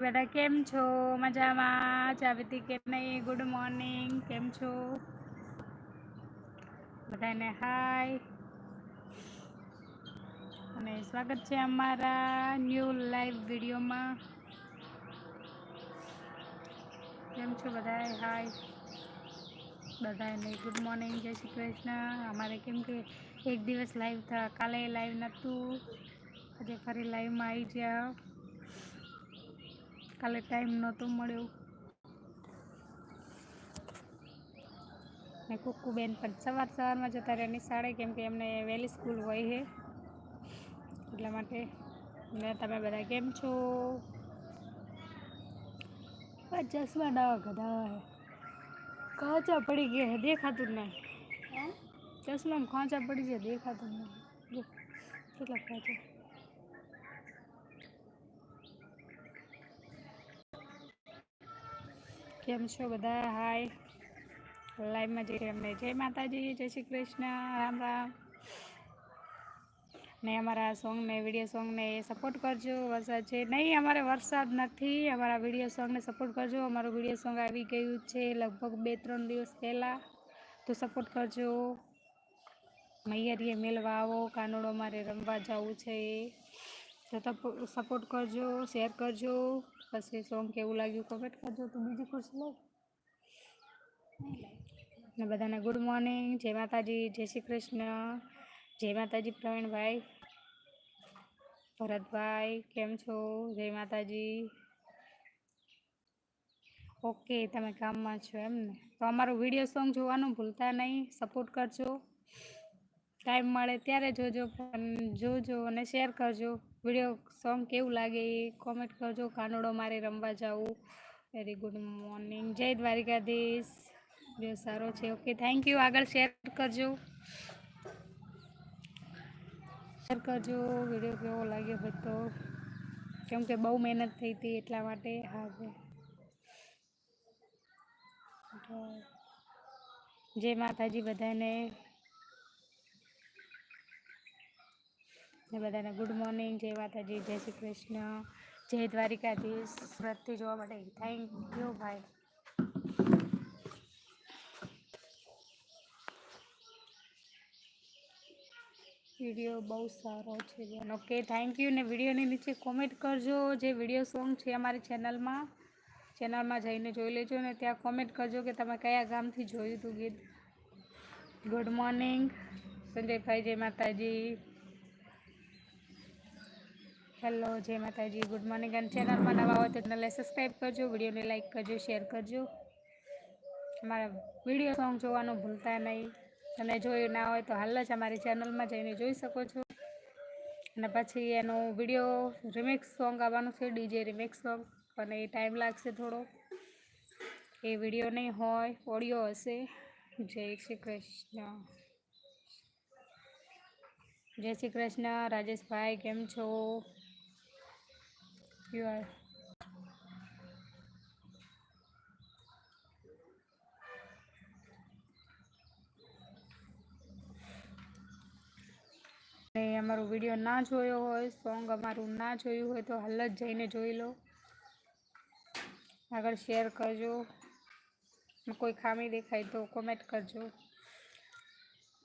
બધા કેમ છો? મજામાં? જાવીતી કે નહીં? ગુડ મોર્નિંગ કેમ છો? બધાને હાય અને સ્વાગત છે અમારા ન્યૂ લાઈવ વિડીયોમાં કેમ છો બધા હાય બધાને ગુડ મોર્નિંગ જય શ્રી કૃષ્ણ. અમારે કેમ કે એક દિવસ લાઈવ થયા કાલે લાઈવ નહોતું આજે ફરી લાઈવમાં આવી ગયા. કાલે ટાઈમ નહોતો મળ્યો. ને કુકુબેન પણ સવાર સવારમાં જતા રહ્યા નિશાળે કેમ કે એમને વહેલી સ્કૂલ હોય છે. એટલા માટે ને તમે બધા કેમ છો? ચશ્મા નવા ગધા ખાંચા પડી ગયા દેખાતું જ નહીં. ચશ્મામાં ખાંચા પડી ગયા દેખાતું જ નહીં. કેટલા ખાંચા. કેમ છો બધા? હાય લાઈવમાં જઈ અમને. જય માતાજી, જય શ્રી કૃષ્ણ. રામ રામ. ને અમારા સોંગને વીડિયો સોંગને સપોર્ટ કરજો. વરસાદ છે. નહીં, અમારે વરસાદ નથી. અમારા વીડિયો સોંગને સપોર્ટ કરજો. અમારું વીડિયો સોંગ આવી ગયું છે લગભગ બે ત્રણ દિવસ પહેલાં. તો સપોર્ટ કરજો. મૈયરીએ મેળવા આવો. કાનોડો મારે રમવા જવું છે. સપોર્ટ કરજો શેર કરજો, પછી સોંગ કેવું લાગ્યું કમેન્ટ કરજો, તો બીજી ખુશ લો ને બધાને ગુડ મોર્નિંગ જય માતાજી, જય શ્રી કૃષ્ણ, જય માતાજી પ્રવીણભાઈ, ભરતભાઈ, કેમ છો? જય માતાજી. ઓકે, તમે કામમાં છો એમ ને? તો અમારો વીડિયો સોંગ જોવાનું ભૂલતા નહીં સપોર્ટ કરજો. ટાઈમ મળે ત્યારે જોજો, પણ જોજો અને શેર કરજો. વીડિયો સોંગ કેવું લાગે એ કોમેન્ટ કરજો. કાનોડો મારે રમવા જાવું. વેરી ગુડ મોર્નિંગ જય દ્વારિકાધીશ. જો સારો છે. ઓકે થેન્ક યુ આગળ શેર કરજો. શેર કરજો. વીડિયો કેવો લાગ્યો હતો? કેમ કે બહુ મહેનત થઈ હતી એટલા માટે. હા જય માતાજી બધાને. ને બધાને ગુડ મોર્નિંગ જય માતાજી, જય શ્રી કૃષ્ણ, જય દ્વારિકાધીશ. વ્રતથી જોવા માટે થેન્ક યુ ભાઈ. વીડિયો બહુ સારો છે જેનો ઓકે થેન્ક યુ ને વિડીયોની નીચે કોમેન્ટ કરજો જે વીડિયો સોંગ છે અમારી ચેનલમાં ચેનલમાં જઈને જોઈ લેજો ને ત્યાં કોમેન્ટ કરજો કે તમે કયા ગામથી જોયું હતું ગીત. ગુડ મોર્નિંગ સંજયભાઈ, જય માતાજી. હેલો, જય માતાજી. ગુડ મોર્નિંગ અને ચેનલમાં નવા હોય તો ચેનલને સબસ્ક્રાઈબ કરજો, વિડીયોને લાઈક કરજો શેર કરજો. અમારા વીડિયો સોંગ જોવાનું ભૂલતા નહીં. અને જોયું ના હોય તો હાલ જ અમારી ચેનલમાં જઈને જોઈ શકો છો. અને પછી એનો વીડિયો રિમિક્સ સોંગ આવવાનું છે ડીજે રિમિક્સ સોંગ પણ એ ટાઈમ લાગશે થોડો. એ વીડિયો નહીં હોય ઓડિયો હશે. જય શ્રી કૃષ્ણ. જય શ્રી કૃષ્ણ. રાજેશભાઈ, કેમ છો? You are. અમારો વીડિયો ના જોયો હોય સોંગ અમારું ના જોયું હોય તો હાલ જ જઈને જોઈ લો. આગળ શેર કરજો. કોઈ ખામી દેખાય તો કોમેન્ટ કરજો.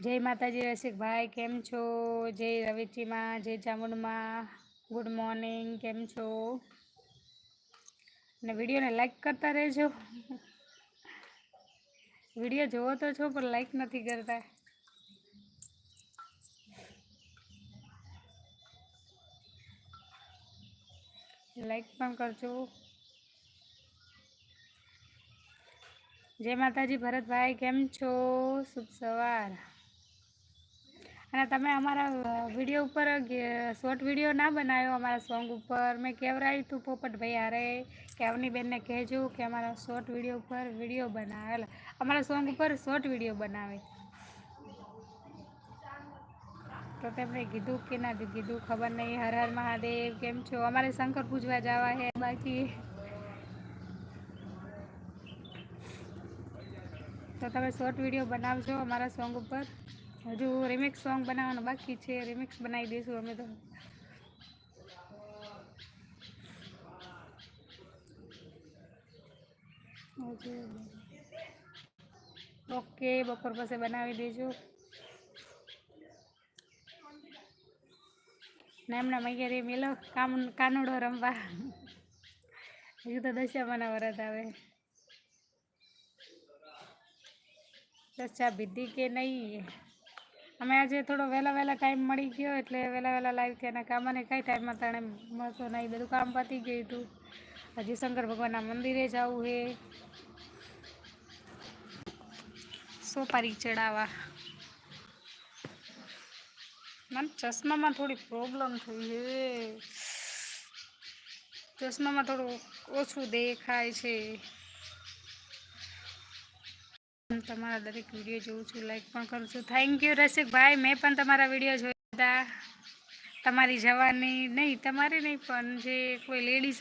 જય માતાજી, રસિકભાઈ, કેમ છો? જય રવિચીમાં, જય ચામુંડમાં. ગુડ મોર્નિંગ કેમ છો? અને વિડીયોને લાઈક કરતા રહેજો. વીડિયો જોવો તો છો, પણ લાઈક નથી કરતા. લાઈક પણ કરજો. જય માતાજી, ભરતભાઈ, કેમ છો? શુભ સવાર. અને તમે અમારા વીડિયો ઉપર શોર્ટ વીડિયો ના બનાવ્યો અમારા સોંગ ઉપર. મેં કેવરાયું હતું પોપટભાઈ હારે કે અવની બેનને કહેજો કે અમારા શોર્ટ વીડિયો ઉપર વીડિયો બનાવે અમારા સોંગ ઉપર શોર્ટ વીડિયો બનાવે. તો તેમણે કીધું કે ના કીધું, ખબર નહીં. હર હર મહાદેવ, કેમ છો? અમારે શંકર પૂજવા જવા હે, બાકી. તો તમે શોર્ટ વીડિયો બનાવજો અમારા સોંગ ઉપર. હજુ રિમિક્સ સોંગ બનાવવાનું બાકી છે. રિમિક્સ બનાવી દઈશું અમે તો. ઓકે, બપોર પછી બનાવી દેજો. ને એમના મૈયારી મેલો કામ, કાનુડો રમવા. હજુ તો દશામાના વરત આવે. દશા ભીધી કે નહીં? અમે આજે થોડો વહેલા વહેલા ટાઈમ મળી ગયો એટલે વહેલા વહેલા લાઈવ થયા અને કામને કઈ ટાઈમમાં તાણે મળતો નહીં બધું કામ પતી ગયું હતું. હજી શંકર ભગવાનના મંદિરે જવું હે. સોપારી ચડાવવા. મને ચશ્મામાં થોડી પ્રોબ્લેમ થઈ છે ચશ્મામાં થોડું ઓછું દેખાય છે. તમારા દરેક વીડિયો જોઉં છું લાઈક પણ કરું છું. થેન્ક યુ રસિકભાઈ મેં પણ તમારા વીડિયો જોયા હતા. તમારી જવાની નહીં, તમારી નહીં, પણ જે કોઈ લેડીઝ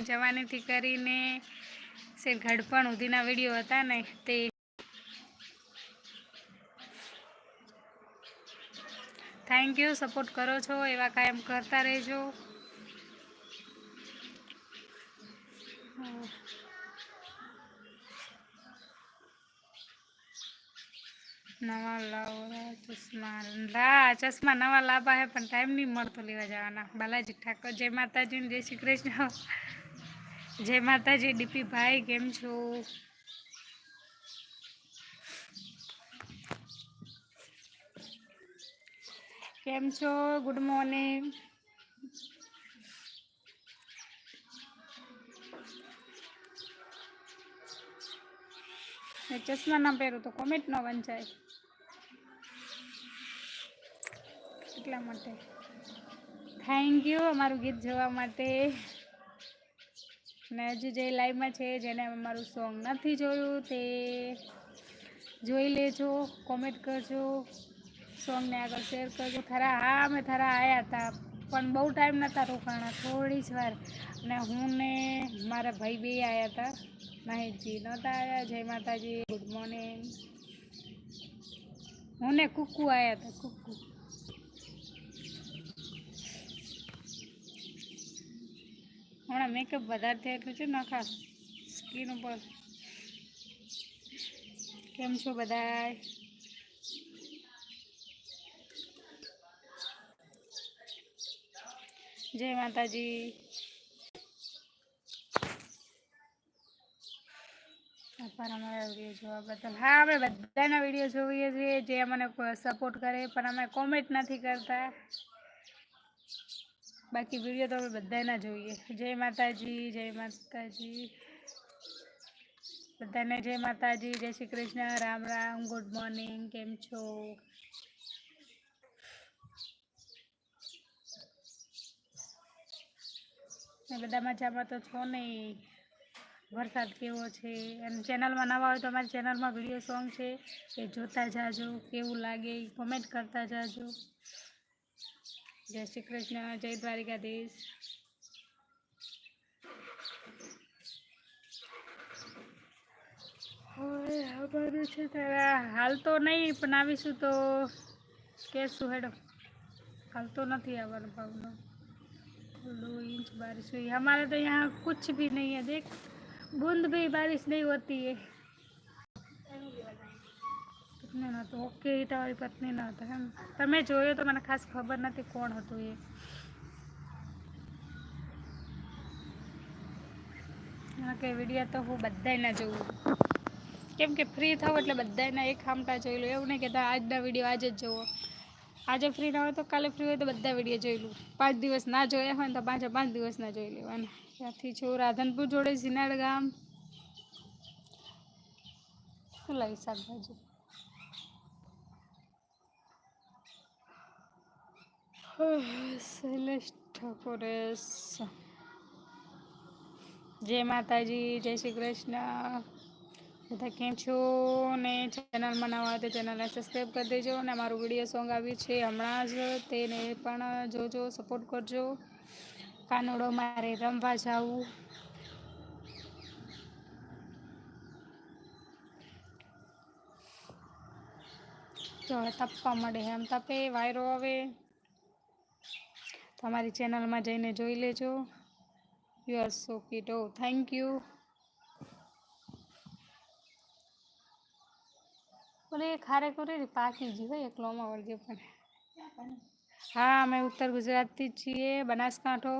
જવાનીથી કરીને સે ઘડપણ સુધીના વીડિયો હતા ને, તે થેન્ક યુ સપોર્ટ કરો છો, એવા કાયમ કરતા રહેજો. નવા લાવરા ચશ્મા. લા, ચશ્મા નવા લાવવા હે, પણ ટાઈમ નહીં મળતો લેવા જવાના. બાલાજી ઠાકોર, જય માતાજી જય શ્રી કૃષ્ણ. જય માતાજી ડીપી ભાઈ કેમ છો? કેમ છો? ગુડ મોર્નિંગ ચશ્મા ના પહેરું તો કોમેન્ટ ન વંચાય. એટલા માટે. થેન્ક યુ અમારું ગીત જોવા માટે. ને હજુ જે લાઈવમાં છે, જેને અમારું સોંગ નથી જોયું તે જોઈ લેજો કોમેન્ટ કરજો સોંગને આગળ શેર કરજો. ખરા, હા, અમે થરા આવ્યા હતા, પણ બહુ ટાઈમ નહોતા રોકાણા, થોડી જ વાર. અને હું ને મારા ભાઈ બે આવ્યા હતા મહેશજી નહોતા આવ્યા જય માતાજી ગુડ મોર્નિંગ હું ને કુકુ આવ્યા હતા, કુકુ. હમણાં મેકઅપ વધારે થયેલું છે નખા સ્કીન ઉપર. કેમ છો બધાય? જય માતાજી. પણ અમારા વીડિયો જોવા બદલ. હા, અમે બધાના વીડિયો જોઈએ છીએ, જે અમને સપોર્ટ કરે, પણ અમે કોમેન્ટ નથી કરતા. બાકી વીડિયો તો અમે બધાના જોઈએ. જય માતાજી જય માતાજી. બધાને જય માતાજી, જય Shri Krishna. Ram Ram, good morning. કેમ છો? બધા મજામાં તો છો નહીં? વરસાદ કેવો છે? અને ચેનલમાં નવા હોય તો અમારી ચેનલમાં વીડિયો સોંગ છે. એ જોતા જાજો, કેવું લાગે કોમેન્ટ કરતા જાજો. જય શ્રી કૃષ્ણ જય દ્વારિકાધીશ હવે આવવાનું છે તારા હાલ તો નહીં પણ આવીશું તો કહેશું હેડો હાલ તો નથી આવવાનું ભાવનો दो इंच बारिश हुई हमारे तो यहाँ कुछ भी नहीं है देख बूंद भी बारिश नहीं होती है પત્ની તો ઓકે એ તમારી પત્ની નહોતો એમ. તમે જોયો તો મને ખાસ ખબર નથી કોણ હતું એ. કે વીડિયો તો હું બધાયના જોઉં. કેમ કે ફ્રી થાવ એટલે બધાયના એક હામટા જોઈ લો. એવું નહીં કે આજના વીડિયો આજે જ જોવો. આજે ફ્રી ના હોય તો કાલે ફ્રી હોય તો બધા વીડિયો જોઈ લઉં પાંચ દિવસ ના જોયા હોય ને તો પાંચે પાંચ દિવસના જોઈ લેવાના. ત્યાંથી છું રાધનપુર જોડે સિનાડ ગામ. શું લાવી શાકભાજી? શૈલેષ ઠાકોરે જય માતાજી, જય શ્રી કૃષ્ણ. બધા કેમ છો? ને ચેનલમાં નવા તો ચેનલને સબસ્ક્રાઈબ કરી દેજો. અને મારું વીડિયો સોંગ આવ્યું છે હમણાં જ, તેને પણ જોજો સપોર્ટ કરજો. કાનોડો મારે રમવા જાવું. હવે તપવા મળે એમ તપે, વાયરો આવે તમારી ચેનલમાં જઈને જોઈ લેજો. યુ આર સો કીટો થેન્ક યુ બોલે ખારે કરે પાકી ગઈ હોય એકલોમાં વળગે પણ. હા, અમે ઉત્તર ગુજરાતથી જ છીએ, બનાસકાંઠો.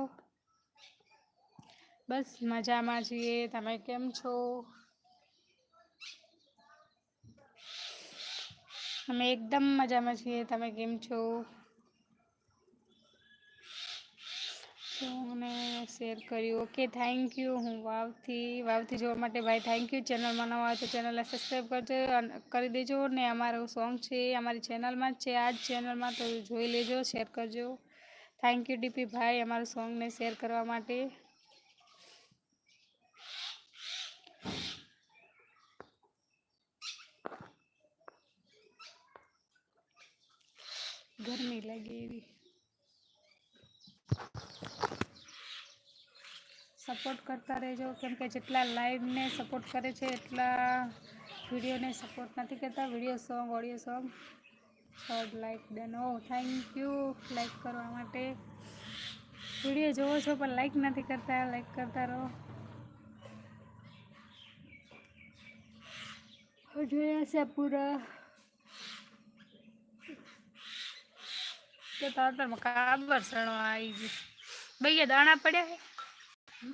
બસ, મજામાં છીએ. તમે કેમ છો? અમે એકદમ મજામાં છીએ. તમે કેમ છો? શેર કર્યું. ઓકે થેન્ક યુ હું વાવથી વાવથી જોવા માટે ભાઈ થેન્ક યુ ચેનલમાં નવા હોય તો ચેનલને સબસ્ક્રાઈબ કરજો કરી દેજો ને અમારું સોંગ છે, અમારી ચેનલમાં જ છે. આ જ ચેનલમાં તો જોઈ લેજો શેર કરજો. થેન્ક યુ ડીપી ભાઈ, અમારું સોંગને શેર કરવા માટે. ગરમી લાગે એવી. સપોર્ટ કરતા રહેજો. કેમ કે જેટલા લાઈવને સપોર્ટ કરે છે, એટલા વિડીયોને સપોર્ટ નથી કરતા. Video song audio song short like done O thank you like કરવા માટે વીડિયો જોવો છો, પણ લાઈક નથી કરતા. લાઈક કરતા રહો. જોયા છે પૂરા. તો તાર કાબર સણો આવી ગઈ ભાઈ દાણા પડ્યા ઓકે,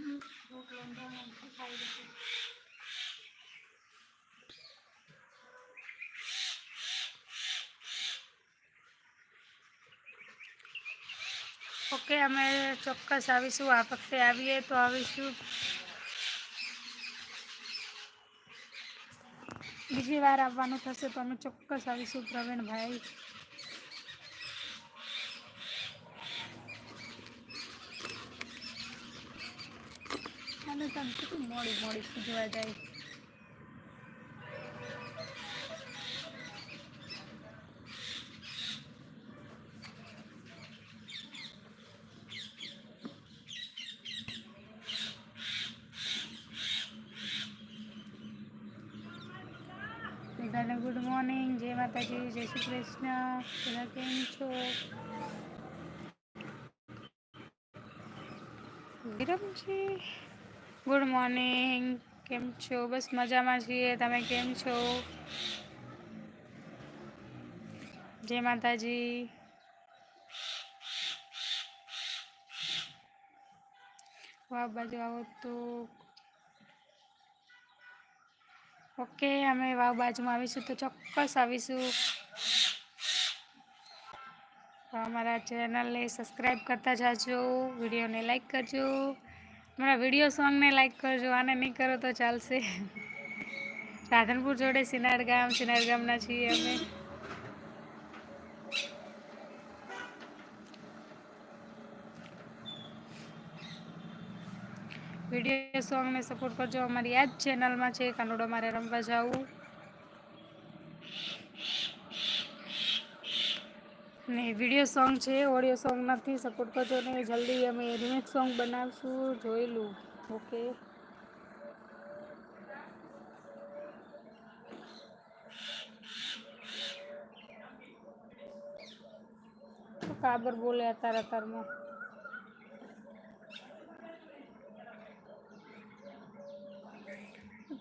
અમે ચોક્કસ આવીશું. આ વખતે આવીએ તો આવીશું. બીજી વાર આવવાનું થશે તો અમે ચોક્કસ આવીશું પ્રવીણભાઈ. મને તમે કેટલું મોડી મોડી પૂજવા જાય. બધાને ગુડ મોર્નિંગ જય માતાજી, જય શ્રી કૃષ્ણ. બધા કેમ છો? વિરમજી. Good morning. કેમ છો? બસ મજામાં છીએ. તમે કેમ છો? જય માતાજી. વાહ, બાજુ આવો તો. ઓકે, અમે વાવ બાજુમાં આવીશું તો ચોક્કસ આવીશું. અમારા ચેનલને સબસ્ક્રાઈબ કરતા જાજો, વિડીયોને લાઈક કરજો. અમારા વીડિયો સોંગને લાઈક કરજો, આને નહીં કરો તો ચાલશે. રાધનપુર જોડે સિનાર ગામ, સિનાર ગામના છીએ અમે. વીડિયો સોંગને સપોર્ટ કરજો અમારી આ જ ચેનલમાં છે, કાનુડો મારે રમવા જાવું. ને વીડિયો સોંગ છે ઓડિયો સોંગ નથી સપોર્ટ કરજો ને, જલ્દી અમે રિમેક સોંગ બનાવશું, જોઈ લઉં. ઓકે કાબર બોલે અતાર અતારમાં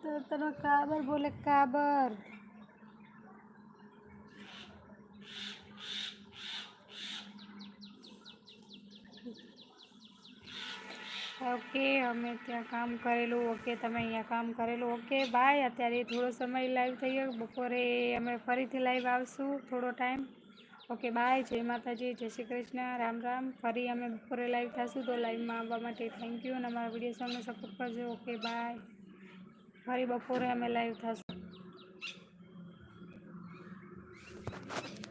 તો તમે કાબર બોલે કાબર. ઓકે, અમે ત્યાં કામ કરેલું, ઓકે, તમે અહીંયા કામ કરેલું, ઓકે, બાય. અત્યારે થોડો સમય લાઈવ થઈ ગયો બપોરે અમે ફરીથી લાઈવ આવશું, થોડો ટાઈમ ઓકે, બાય. જય માતાજી, જય શ્રી કૃષ્ણ. રામ રામ. ફરી અમે બપોરે લાઈવ થશું તો લાઈવમાં આવવા માટે થેન્ક યુ અને અમારા વીડિયો સમય સપોર્ટ કરજો. Okay, bye. ફરી બપોરે અમે લાઈવ થશું.